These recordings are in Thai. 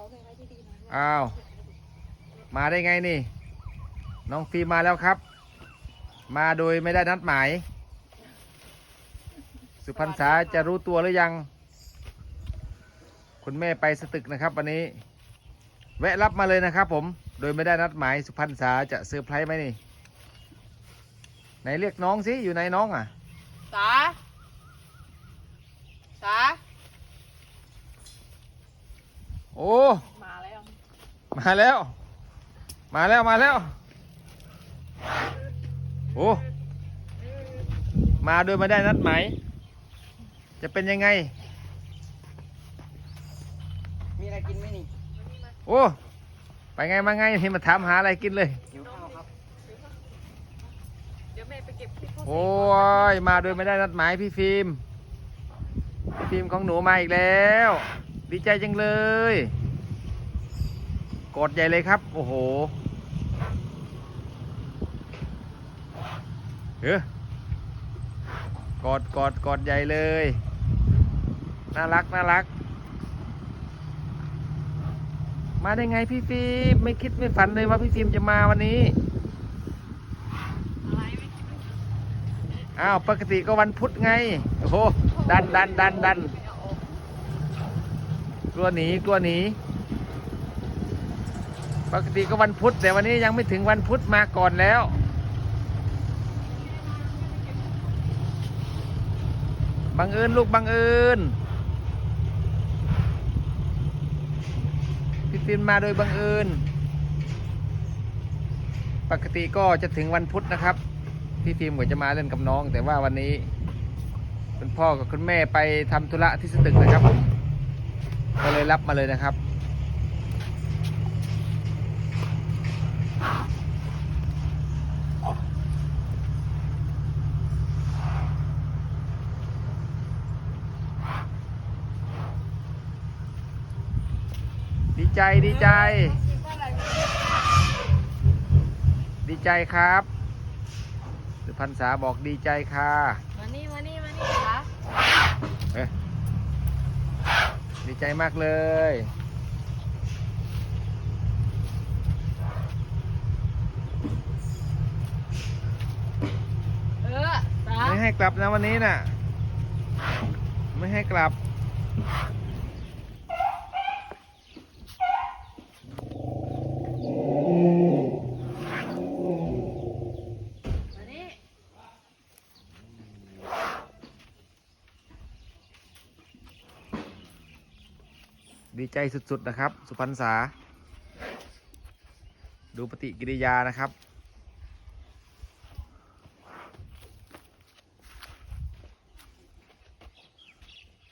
อไปไว้ดีๆหน่อยอ้าว มาได้ไงนี่ น้องฟิล์มมาแล้วครับ มาโดยไม่ได้นัดหมาย สุพรรณษาจะรู้ตัวหรือยัง คุณแม่ไปสตึกนะครับวันนี้ แวะรับมาเลยนะครับผม โดยไม่ได้นัดหมาย สุพรรณษาจะเซอร์ไพรส์ไหมนี่ ไหนเรียกน้องสิ อยู่ไหนน้องอะ สา สา โอ้ มาแล้ว มาแล้ว มาแล้ว มาแล้ว โอ้ มาโดยไม่ได้นัดหมายจะเป็นยังไง มีอะไรกินไหมนี่ โอ้ ไปไงมาไงนี่มาถามหาอะไรกินเลยหิวข้าวครับ เดี๋ยวแม่ไปเก็บที่เขาโอ้ย มาโดยไม่ได้นัดหมายพี่ฟิล์ม พี่ฟิล์มของหนูมาอีกแล้ว ดีใจจังเลย กดใหญ่เลยครับ โอ้โห เออกอดกอดกอดใหญ่เลย น่ารักน่ารัก มาได้ไงพี่ฟิล์มไม่คิดไม่ฝันเลยว่าพี่ฟิล์มจะมาวันนี้อะไรไหมอ้าวปกติก็วันพุธไง โอ้โห ดันดันดันดัน ไม่เอาออก ก ลัวหนีกลัวหนีปกติก็วันพุธแต่วันนี้ยังไม่ถึงวันพุธมาก่อนแล้ว บังเอิญลูกบังเอิญพี่ฟินมาโดยบังเอิญปกติก็จะถึงวันพุธนะครับ พี่ฟิล์มก็จะมาเล่นกับน้อง แต่ว่าวันนี้ คุณพ่อกับคุณแม่ไปทำธุระที่สตึกนะครับผม ก็เลยรับมาเลยนะครับ ดีใจดีใจคิดว่าอะไรไม่รู้ดีใจครับสุพรรณษาบอกดีใจค่ะ มานี่มานี่มานี่สาเอ๊ะ ดีใจมากเลย เออสาไม่ให้กลับนะวันนี้น่ะ ไม่ให้กลับ มานี่ ดี ใจสุดๆนะครับ สุพรรณษา ดูปฏิกิริยานะครับ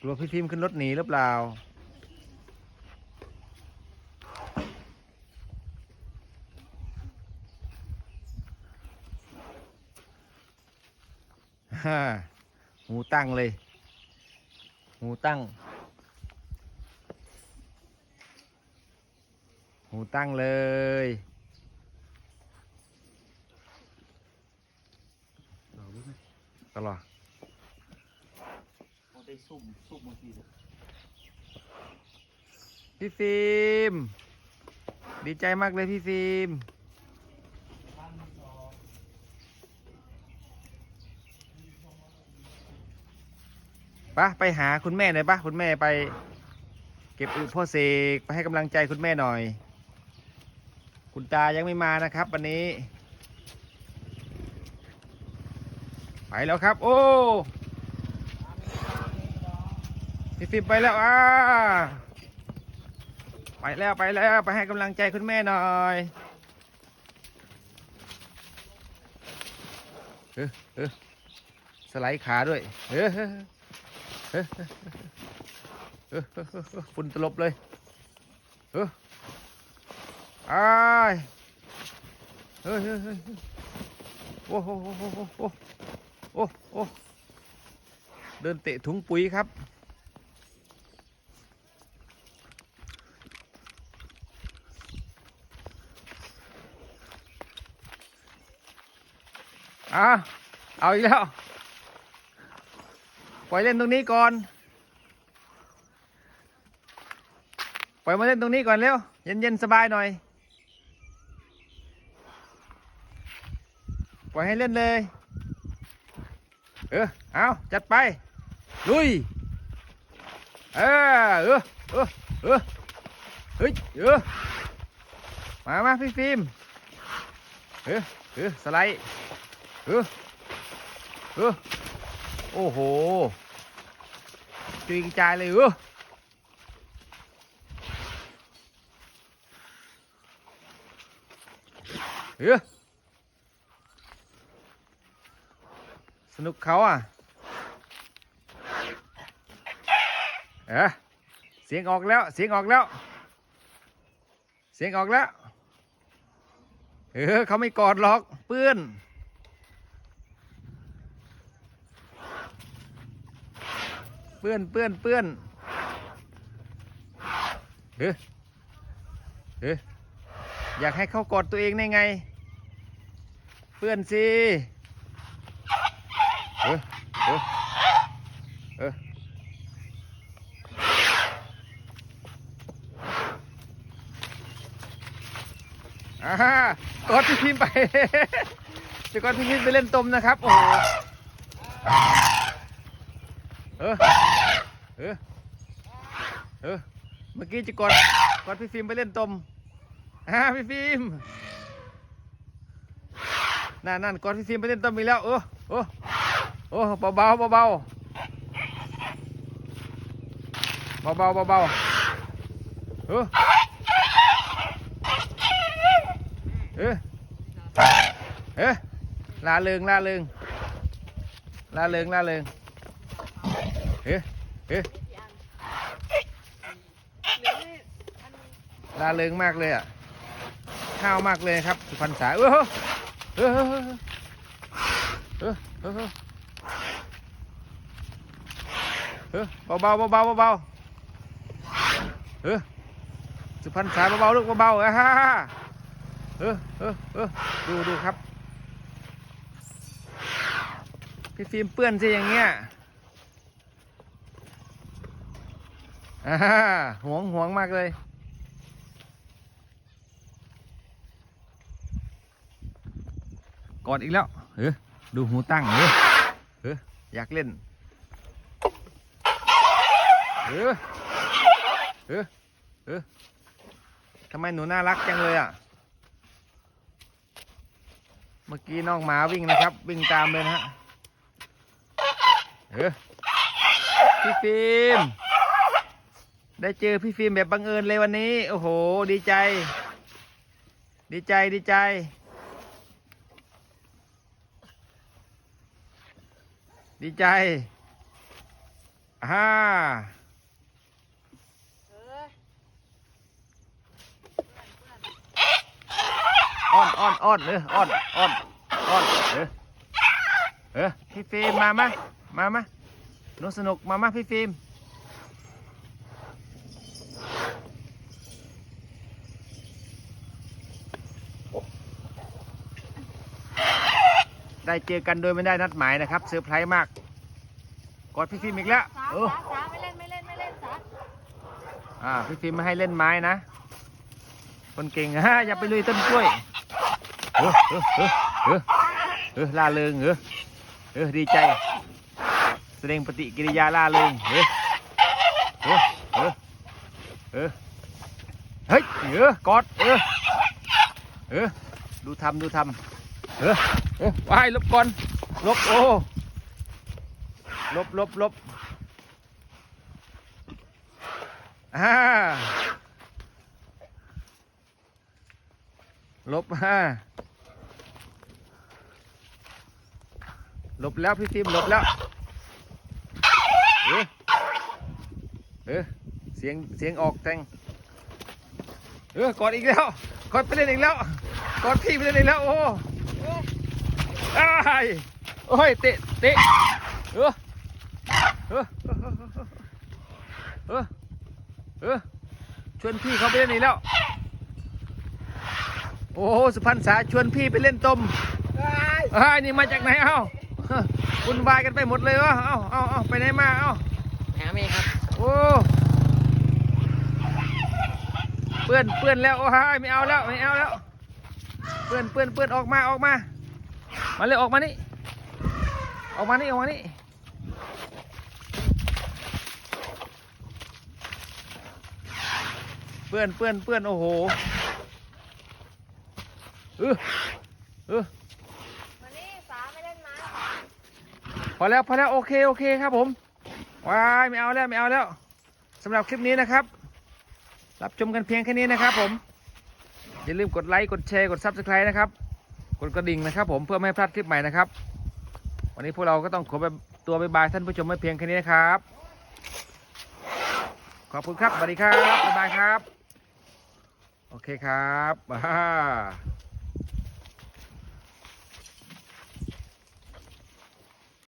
กลัวพี่ฟิล์มขึ้นรถหนีหรือเปล่าฮ่าหูตั้งเลย หูตั้ง หูตั้งเลย ตลอดได้ซุ่มซุ่มบางทีพี่ฟิล์มดีใจมากเลยพี่ฟิล์มปะไปหาคุณแม่หน่อยปะคุณแม่ไป เก็บอึพ่อเสกไปให้กำลังใจคุณแม่หน่อย คุณตายังไม่มานะครับ วันนี้ ไปแล้วครับ โอ้พี่ฟิล์ไปแล้วอ่าไปแล้วไปแล้วไปให้กำลังใจคุณแม่หน่อยเออเออสไลด์ขาด้วยเออเออฝุ่นตลบเลยเออ อ้เฮ้ยเฮ้ยเฮ้ยโอ้โหโอ้โหโอ้โหโอ้โหโอ้เดินเตะถุงปุ๋ยครับอะเอาอีกแล้ว ปล่อยเล่นตรงนี้ก่อน ปล่อยมาเล่นตรงนี้ก่อนเร็ว เย็นๆสบายหน่อย ล่อยให้เล่นเลย เออ เอาจัดไป ลุย เออ เออ เออ เออ เฮ้ย เออ มามาพี่ฟิล์ม เออ เออ สไลด์ เออ เออ โอ้โหจุยกระจายเลยเออเออ สนุกเขาอะ เออเสียงออกแล้ว เสียงออกแล้ว เสียงออกแล้ว เออเขาไม่กอดหรอกเปื้อนเปื้อนเปื้อนเปื้อนเออเอออยากให้เขากอดตัวเองได้ไง เปื้อนสิ เออเออเอออ่ากอดพี่พิมไปจะกอดพี่พิมไปเล่นตมนะครับ โอ้โหเออเออเออเมื่อกี้จะกดกดพี่ฟิล์มไปเล่นตมอ่าพี่ฟิล์มนั่นนั่นกดพี่ฟิล์มไปเล่นตมอีกแล้วเออโอ้ โอ้เบาเบาเบาเบาเบาเบาเบาเออเออเออลาเลิงลาเลิงลาเลิงลาเลิงเออเออลาเลิงมากเลยอะข้าวมากเลยครับสุพรรสายเออเออเออ เออเออเออเบาเบาเบาเบาเบาเออสุพรรณษายเบาๆลูกเบาๆอะฮ่าฮ่าเออเออเออดูดูครับ พี่ฟิล์มเปื้อนสิอย่างเงี้ยอ่าห่วงห่วงมากเลยกอดอีกแล้วเออดูหูตั้งเออเอออยากเล่น เออเออเออทำไมหนูน่ารักจังเลยอะ เมื่อกี้น้องหมาวิ่งนะครับ วิ่งตามเลยนะฮะ เออพี่ฟิล์มได้เจอพี่ฟิล์มแบบบังเอิญเลยวันนี้ โอ้โห ดีใจ ดีใจดีใจดีใจอ่า เออ อ้อนอ้อนอ้อนเอออ้อนอ้อนอ้อนเออเออพี่ฟิล์มมามามามาหนูสนุกมามาพี่ฟิล์มได้เจอกันโดยไม่ได้นัดหมายนะครับเซอร์ไพรส์มากกอดพี่ฟิล์มอีกแล้วสาเออสาสาไม่เล่นไม่เล่นไม่เล่นสาอ่าพี่ฟิล์มไม่ให้เล่นไม้นะ คนเก่งฮะอย่าไปลุยต้นกล้วย เออเออเออเออเออล่าเริงเออเออดีใจ แสดงปฏิกิริยาล่าเริงเออเออเออเออเฮ้ยเออกอดเออเออดูทำดูทำเออเออว่ายลบก่อนลบโอ้ลบลบลบอ่าลบห้า ลบแล้วพี่ฟิล์มลบแล้วเออเออเสียงเสียงออกแทงเออกอดอีกแล้วกอดไปเล่นอีกแล้วกอดพี่ไปเล่นอีกแล้วโอ้อ้ายโอ้ยเตะเตะเออเออเออเออเออชวนพี่เขาไปเล่นอีกแล้วโอ้โหสุพรรณษาชวนพี่ไปเล่นตมเอ้ยนี่มาจากไหนเอ้า วุ่นวายกันไปหมดเลยวะเอ้าเอ้าเอ้าไปไหนมาเอ้าหาเมย์ครับ โอ้เปื้อนเปื้อนแล้วโอ้ยไม่เอาแล้วไม่เอาแล้ว เปื้อนเปื้อนเปื้อนออกมาออกมา มาเลยออกมานี่ ออกมานี่ออกมานี่เปื้อนเปื้อนเปื้อนโอ้โหเออเออ มานี่สาไม่เล่นไม้ พอแล้วพอแล้วโอเคโอเคครับผมว้ายไม่เอาแล้วไม่เอาแล้วสำหรับคลิปนี้นะครับ รับชมกันเพียงแค่นี้นะครับผม อย่าลืมกดไลค์กดแชร์กด Subscribe นะครับ กดกระดิ่งนะครับผมเพื่อไม่ให้พลาดคลิปใหม่นะครับ วันนี้พวกเราก็ต้องขอไปตัวบายบายท่านผู้ชมไม่เพียงแค่นี้นะครับ ขอบคุณครับสวัสดีครับบ๊ายบายครับ โอเคครับอ่า